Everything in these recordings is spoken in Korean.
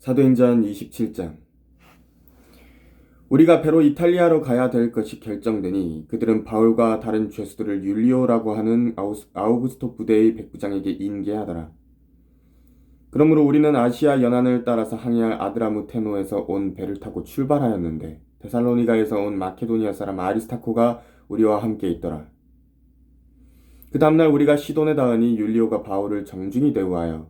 사도행전 27장 우리가 배로 이탈리아로 가야 될 것이 결정되니 그들은 바울과 다른 죄수들을 율리오라고 하는 아우구스토 부대의 백부장에게 인계하더라. 그러므로 우리는 아시아 연안을 따라서 항해할 아드라무테노에서 온 배를 타고 출발하였는데 데살로니가에서 온 마케도니아 사람 아리스타코가 우리와 함께 있더라. 그 다음날 우리가 시돈에 닿으니 율리오가 바울을 정중히 대우하여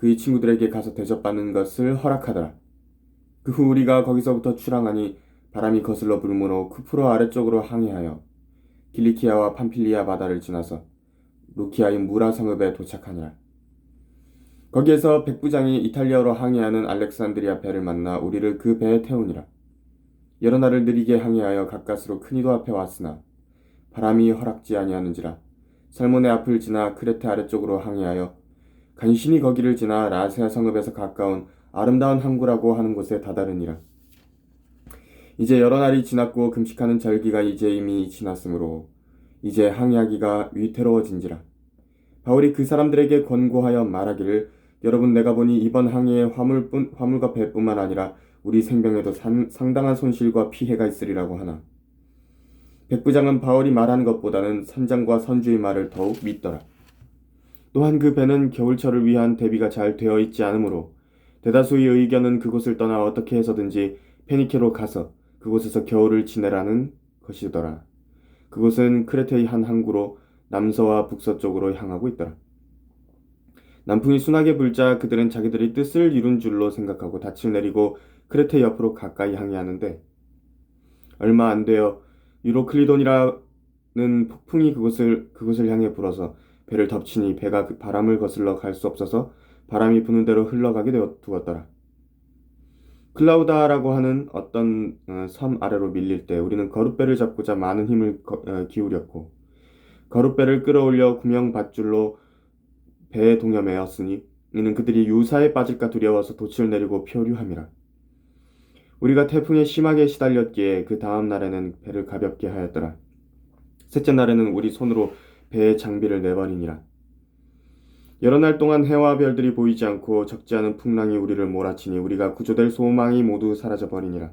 그의 친구들에게 가서 대접받는 것을 허락하더라. 그 후 우리가 거기서부터 출항하니 바람이 거슬러 불므로 쿠프로 아래쪽으로 항해하여 길리키아와 판필리아 바다를 지나서 루키아의 무라 성읍에 도착하니라. 거기에서 백부장이 이탈리아로 항해하는 알렉산드리아 배를 만나 우리를 그 배에 태우니라. 여러 날을 느리게 항해하여 가까스로 크니도 앞에 왔으나 바람이 허락지 아니하는지라 살몬의 앞을 지나 크레테 아래쪽으로 항해하여 간신히 거기를 지나 라세아 성읍에서 가까운 아름다운 항구라고 하는 곳에 다다르니라. 이제 여러 날이 지났고 금식하는 절기가 이제 이미 지났으므로 이제 항해하기가 위태로워진지라. 바울이 그 사람들에게 권고하여 말하기를 여러분 내가 보니 이번 항해에 화물뿐 화물과 배뿐만 아니라 우리 생명에도 산- 상당한 손실과 피해가 있으리라고 하나. 백부장은 바울이 말하는 것보다는 선장과 선주의 말을 더욱 믿더라. 또한 그 배는 겨울철을 위한 대비가 잘 되어 있지 않으므로 대다수의 의견은 그곳을 떠나 어떻게 해서든지 페니케로 가서 그곳에서 겨울을 지내라는 것이더라. 그곳은 크레테의 한 항구로 남서와 북서쪽으로 향하고 있더라. 남풍이 순하게 불자 그들은 자기들의 뜻을 이룬 줄로 생각하고 닻을 내리고 크레테 옆으로 가까이 항해하는데 얼마 안 되어 유로클리돈이라는 폭풍이 그곳을 그곳을 향해 불어서 배를 덮치니 배가 그 바람을 거슬러 갈 수 없어서 바람이 부는 대로 흘러가게 되어 두었더라. 클라우다라고 하는 어떤 어, 섬 아래로 밀릴 때 우리는 거룻배를 잡고자 많은 힘을 거- 어, 기울였고 거룻배를 끌어올려 구명 밧줄로 배에 동여매었으니 이는 그들이 유사에 빠질까 두려워서 돛을 내리고 표류함이라. 우리가 태풍에 심하게 시달렸기에 그 다음 날에는 배를 가볍게 하였더라. 셋째 날에는 우리 손으로 배의 장비를 내버리니라. 여러 날 동안 해와 별들이 보이지 않고 적지 않은 풍랑이 우리를 몰아치니 우리가 구조될 소망이 모두 사라져 버리니라.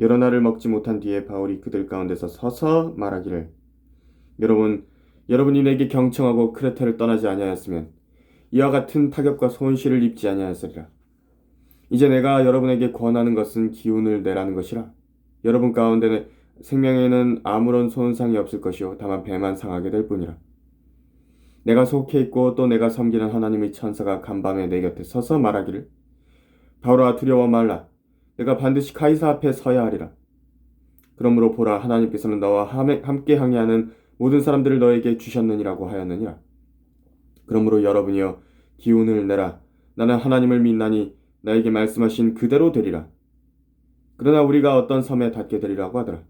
여러 날을 먹지 못한 뒤에 바울이 그들 가운데서 서서 말하기를 여러분 여러분이 내게 경청하고 크레테를 떠나지 아니하였으면 이와 같은 타격과 손실을 입지 아니하였으리라. 이제 내가 여러분에게 권하는 것은 기운을 내라는 것이라. 여러분 가운데는 생명에는 아무런 손상이 없을 것이요 다만 배만 상하게 될 뿐이라. 내가 속해 있고 또 내가 섬기는 하나님의 천사가 간밤에 내 곁에 서서 말하기를 바울아 두려워 말라 내가 반드시 카이사 앞에 서야 하리라. 그러므로 보라 하나님께서는 너와 함- 함께 항해하는 모든 사람들을 너에게 주셨느니라고 하였느니라. 그러므로 여러분이여 기운을 내라 나는 하나님을 믿나니 나에게 말씀하신 그대로 되리라. 그러나 우리가 어떤 섬에 닿게 되리라고 하더라.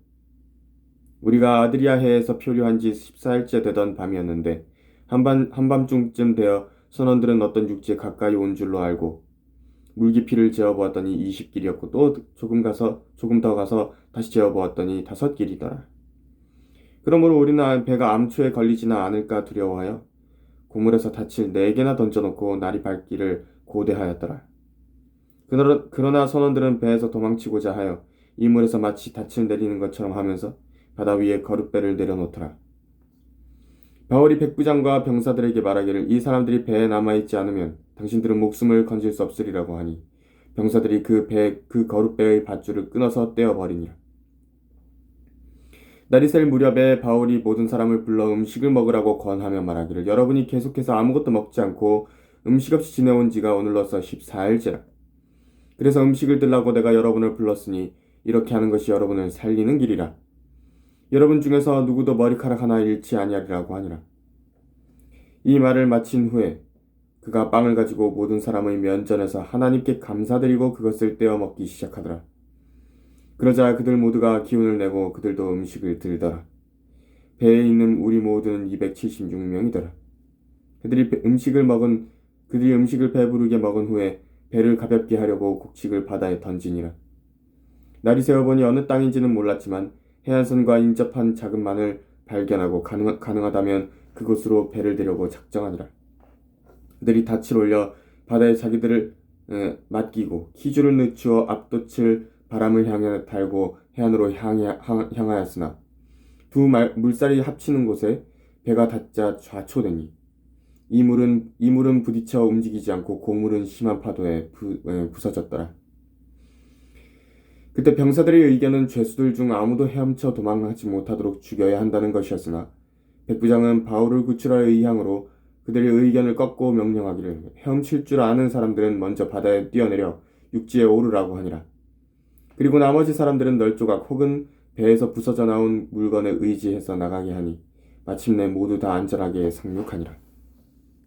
우리가 아드리아 해에서 표류한 지 14일째 되던 밤이었는데 한밤, 한밤중쯤 되어 선원들은 어떤 육지에 가까이 온 줄로 알고 물깊이를 재어보았더니 20길이었고 또 조금 가서 조금 더 가서 다시 재어보았더니 다섯 길이더라. 그러므로 우리는 배가 암초에 걸리지는 않을까 두려워하여 고물에서 닻을 네 개나 던져놓고 날이 밝기를 고대하였더라. 그러나 선원들은 배에서 도망치고자 하여 이물에서 마치 닻을 내리는 것처럼 하면서 바다 위에 거룻배를 내려놓더라. 바울이 백부장과 병사들에게 말하기를 이 사람들이 배에 남아있지 않으면 당신들은 목숨을 건질 수 없으리라고 하니 병사들이 그 배, 그 거룻배의 밧줄을 끊어서 떼어버리니라. 날이 셀 무렵에 바울이 모든 사람을 불러 음식을 먹으라고 권하며 말하기를 여러분이 계속해서 아무것도 먹지 않고 음식 없이 지내온 지가 오늘로서 14일째라. 그래서 음식을 들라고 내가 여러분을 불렀으니 이렇게 하는 것이 여러분을 살리는 길이라. 여러분 중에서 누구도 머리카락 하나 잃지 아니하리라고 하니라. 이 말을 마친 후에 그가 빵을 가지고 모든 사람의 면전에서 하나님께 감사드리고 그것을 떼어 먹기 시작하더라. 그러자 그들 모두가 기운을 내고 그들도 음식을 들더라. 배에 있는 우리 모두는 276명이더라. 그들이 배- 음식을 먹은 그들이 음식을 배부르게 먹은 후에 배를 가볍게 하려고 곡식을 바다에 던지니라. 날이 새어보니 어느 땅인지는 몰랐지만 해안선과 인접한 작은 만을 발견하고 가능, 가능하다면 그곳으로 배를 데려고 작정하니라. 그들이 닻을 올려 바다에 자기들을 에, 맡기고 기주를 늦추어 앞돛을 바람을 향해 달고 해안으로 향해, 향- 향하였으나 두 말, 물살이 합치는 곳에 배가 닿자 좌초되니 이 물은 이 물은 부딪혀 움직이지 않고 고물은 심한 파도에 부, 에, 부서졌더라. 그때 병사들의 의견은 죄수들 중 아무도 헤엄쳐 도망하지 못하도록 죽여야 한다는 것이었으나 백 부장은 바울을 구출할 의향으로 그들의 의견을 꺾고 명령하기를 헤엄칠 줄 아는 사람들은 먼저 바다에 뛰어내려 육지에 오르라고 하니라. 그리고 나머지 사람들은 널조각 혹은 배에서 부서져 나온 물건에 의지해서 나가게 하니 마침내 모두 다 안전하게 상륙하니라.